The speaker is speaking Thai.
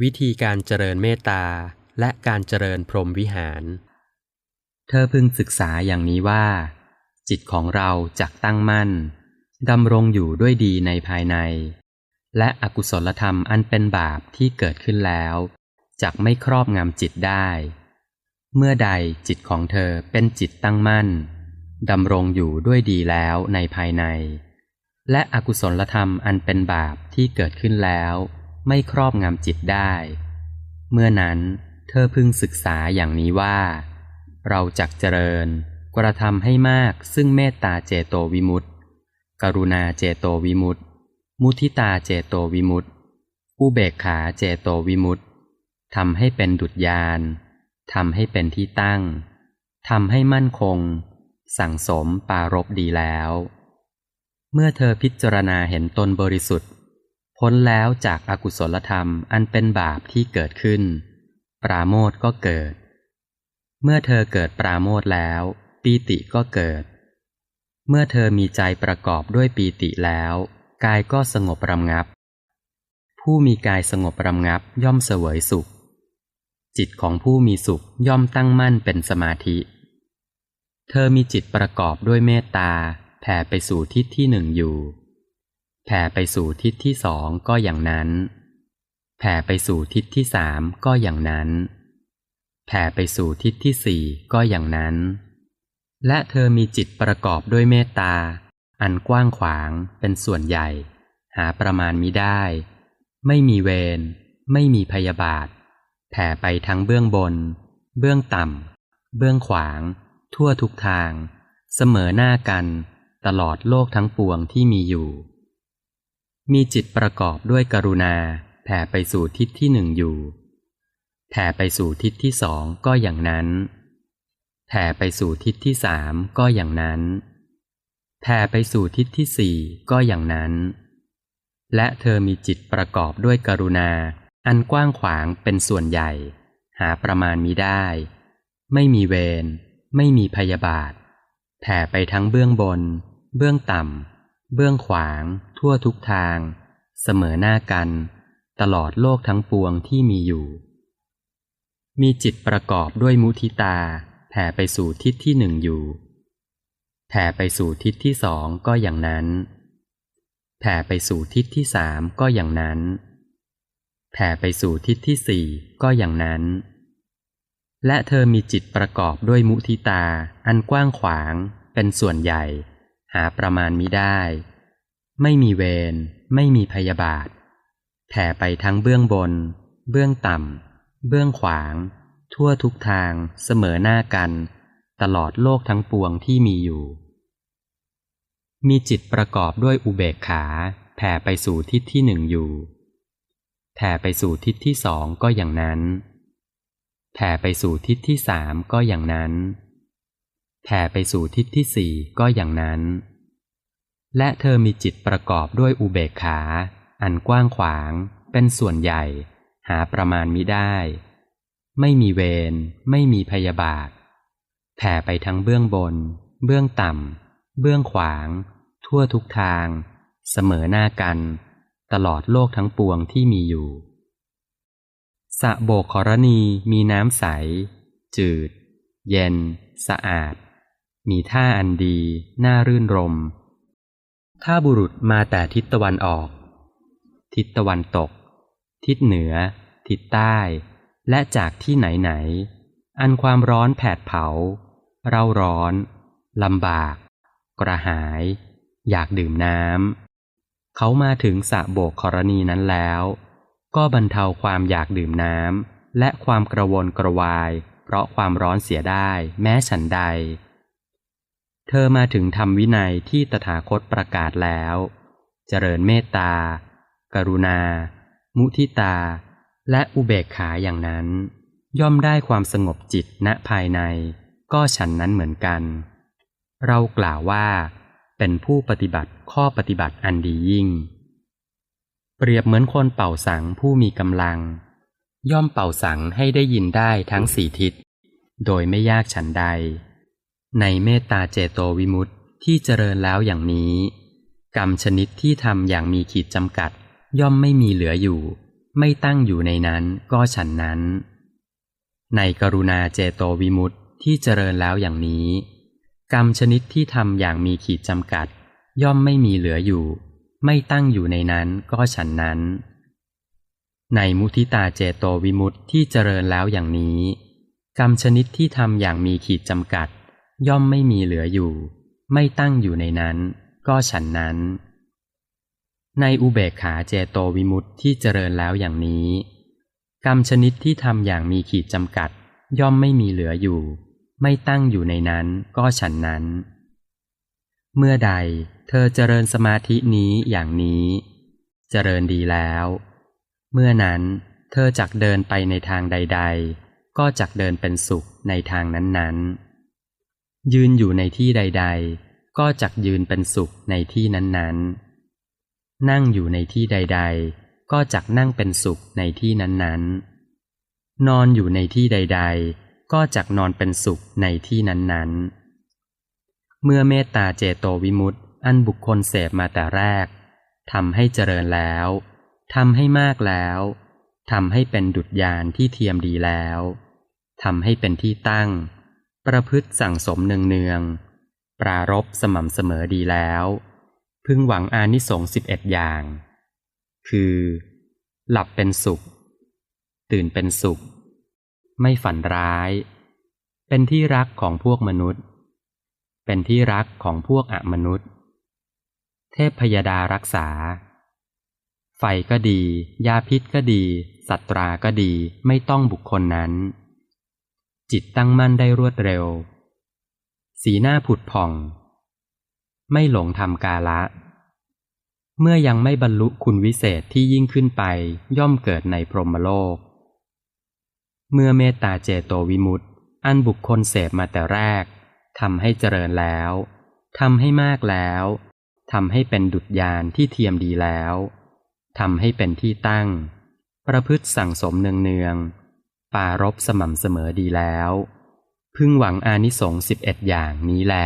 วิธีการเจริญเมตตาและการเจริญพรหมวิหาร เธอพึงศึกษาอย่างนี้ว่า จิตของเราจักตั้งมั่นดำรงอยู่ด้วยดีในภายใน และอกุศลธรรมอันเป็นบาปที่เกิดขึ้นแล้วจักไม่ครอบงำจิตได้ เมื่อใดจิตของเธอเป็นจิตตั้งมั่นดำรงอยู่ด้วยดีแล้วในภายใน และอกุศลธรรมอันเป็นบาปที่เกิดขึ้นแล้ว ไม่ครอบงำจิตได้ เมื่อนั้นเธอพึงศึกษาอย่างนี้ว่า เราจักเจริญ กระทำให้มากซึ่งเมตตาเจโตวิมุตติ กรุณาเจโตวิมุตติ มุทิตาเจโตวิมุตติ อุเบกขาเจโตวิมุตติทำให้เป็นดุจยานทำให้เป็นที่ตั้งทำให้มั่นคง สั่งสมปารบดีแล้ว เมื่อเธอพิจารณาเห็นตนบริสุทธิ์ พ้นแล้วจากอากุศลธรรมอันเป็นบาปที่เกิดขึ้น ปราโมทก็เกิด เมื่อเธอเกิดปราโมทแล้ว ปีติก็เกิด เมื่อเธอมีใจประกอบด้วยปีติแล้ว กายก็สงบรำงับ ผู้มีกายสงบรำงับย่อมเสวยสุข จิตของผู้มีสุขย่อมตั้งมั่นเป็นสมาธิ เธอมีจิตประกอบด้วยเมตตาแผ่ไปสู่ทิศที่หนึ่งอยู่ แผ่ไปสู่ทิศที่สองก็อย่างนั้น แผ่ไปสู่ทิศที่สามก็อย่างนั้น แผ่ไปสู่ทิศที่สี่ก็อย่างนั้น และเธอมีจิตประกอบด้วยเมตตา อันกว้างขวางเป็นส่วนใหญ่ หาประมาณมิได้ ไม่มีเวร ไม่มีพยาบาท แผ่ไปทั้งเบื้องบน เบื้องต่ำ เบื้องขวาง ทั่วทุกทาง เสมอหน้ากัน ตลอดโลกทั้งปวงที่มีอยู่ มีจิตประกอบด้วยกรุณาแผ่ไปสู่ทิศที่หนึ่งอยู่ แผ่ไปสู่ทิศที่สองก็อย่างนั้น แผ่ไปสู่ทิศที่สามก็อย่างนั้น แผ่ไปสู่ทิศที่สี่ก็อย่างนั้น และเธอมีจิตประกอบด้วยกรุณา อันกว้างขวางเป็นส่วนใหญ่ หาประมาณมิได้ ไม่มีเวร ไม่มีพยาบาท แผ่ไปทั้งเบื้องบน เบื้องต่ำ เบื้องขวาง ทั่วทุกทาง เสมอหน้ากัน ตลอดโลกทั้งปวงที่มีอยู่ มีจิตประกอบด้วยมุทิตา แผ่ไปสู่ทิศที่หนึ่งอยู่ แผ่ไปสู่ทิศที่สองก็อย่างนั้น แผ่ไปสู่ทิศที่สามก็อย่างนั้น แผ่ไปสู่ทิศที่สี่ก็อย่างนั้นและเธอมีจิตประกอบด้วยมุทิตา อันกว้างขวาง เป็นส่วนใหญ่ หาประมาณมิได้ ไม่มีเวรไม่มีพยาบาท แผ่ไปทั้งเบื้องบน เบื้องต่ำ เบื้องขวาง ทั่วทุกทางเสมอหน้ากัน ตลอดโลกทั้งปวงที่มีอยู่ มีจิตประกอบด้วยอุเบกขา แผ่ไปสู่ทิศที่หนึ่งอยู่ แผ่ไปสู่ทิศที่สองก็อย่างนั้น แผ่ไปสู่ทิศที่สามก็อย่างนั้น แผ่ไปสู่ทิศที่สี่ก็อย่างนั้น และเธอมีจิตประกอบด้วยอุเบกขา อันกว้างขวาง เป็นส่วนใหญ่ หาประมาณมิได้ ไม่มีเวร ไม่มีพยาบาท แผ่ไปทั้งเบื้องบน เบื้องต่ำ เบื้องขวาง ทั่วทุกทาง เสมอหน้ากัน ตลอดโลกทั้งปวงที่มีอยู่สะโบกขรณีมีน้ำใส จืด เย็น สะอาด มีท่าอันดี น่ารื่นรม ถ้าบุรุษมาแต่ทิศตะวันออก ทิศตะวันตก ทิศเหนือ ทิศใต้ และจากที่ไหนไหน อันความร้อนแผดเผา เร่าร้อน ลำบาก กระหาย อยากดื่มน้ำ เขามาถึงสะโบกกรณีนั้นแล้ว ก็บรรเทาความอยากดื่มน้ำและความกระวนกระวาย เพราะความร้อนเสียได้ แม้ฉันใด เธอมาถึงธรรมวินัยที่ตถาคตประกาศแล้ว เจริญเมตตา กรุณา มุทิตา และอุเบกขาอย่างนั้น ย่อมได้ความสงบจิตณภายใน ก็ฉันนั้นเหมือนกัน เรากล่าวว่า เป็นผู้ปฏิบัติข้อปฏิบัติอันดียิ่ง เปรียบเหมือนคนเป่าสังผู้มีกำลัง ย่อมเป่าสังให้ได้ยินได้ทั้งสี่ทิศ โดยไม่ยากฉันใด ในเมตตาเจโตวิมุตติที่เจริญแล้วอย่างนี้ กรรมชนิดที่ทำอย่างมีขีดจำกัด ย่อมไม่มีเหลืออยู่ ไม่ตั้งอยู่ในนั้นก็ฉันนั้น ในกรุณาเจโตวิมุตติที่เจริญแล้วอย่างนี้ กรรมชนิดที่ทำอย่างมีขีดจำกัด ย่อมไม่มีเหลืออยู่ ไม่ตั้งอยู่ในนั้นก็ฉันนั้น ในมุทิตาเจโตวิมุตติที่เจริญแล้วอย่างนี้ กรรมชนิดที่ทำอย่างมีขีดจำกัด ย่อมไม่มีเหลืออยู่ ไม่ตั้งอยู่ในนั้น ก็ฉันนั้น ในอุเบกขาเจโตวิมุตติที่เจริญแล้วอย่างนี้ กรรมชนิดที่ทำอย่างมีขีดจำกัด ย่อมไม่มีเหลืออยู่ ไม่ตั้งอยู่ในนั้น ก็ฉันนั้น เมื่อใดเธอเจริญสมาธินี้อย่างนี้ เจริญดีแล้ว เมื่อนั้นเธอจักเดินไปในทางใด ๆ ก็จักเดินเป็นสุขในทางนั้นๆ ยืนอยู่ในที่ใด ๆ ก็จักยืนเป็นสุขในที่นั้นๆ นั่งอยู่ในที่ใด ๆ ก็จักนั่งเป็นสุขในที่นั้นๆ นอนอยู่ในที่ใด ๆ ก็จักนอนเป็นสุขในที่นั้นๆ เมื่อเมตตาเจโตวิมุตติอันบุคคลเสพมาแต่แรกทำให้เจริญแล้วทำให้มากแล้วทำให้เป็นดุจยานที่เทียมดีแล้วทำให้เป็นที่ตั้ง ประพฤติสั่งสมเนืองๆ ปรารบสม่ำเสมอดีแล้ว พึงหวังอานิสงส์สิบเอ็ดอย่าง คือ หลับเป็นสุข ตื่นเป็นสุข ไม่ฝันร้าย เป็นที่รักของพวกมนุษย์ เป็นที่รักของพวกอมนุษย์ เทพพยดารักษา ไฟก็ดี ยาพิษก็ดี สัตราก็ดี ไม่ต้องบุคคลนั้น จิตตั้งมั่นได้รวดเร็ว สีหน้าผุดผ่อง ไม่หลงทำกาละ เมื่อยังไม่บรรลุคุณวิเศษที่ยิ่งขึ้นไปย่อมเกิดในพรหมโลก เมื่อเมตตาเจโตวิมุตตอันบุคคลเสพมาแต่แรกทำให้เจริญแล้วทำให้มากแล้วทำให้เป็นดุจยานที่เทียมดีแล้วทำให้เป็นที่ตั้ง ประพฤติสั่งสมเนืองๆ ปารบสม่ำเสมอดีแล้ว พึงหวังอานิสงส์สิบเอ็ดอย่างนี้แล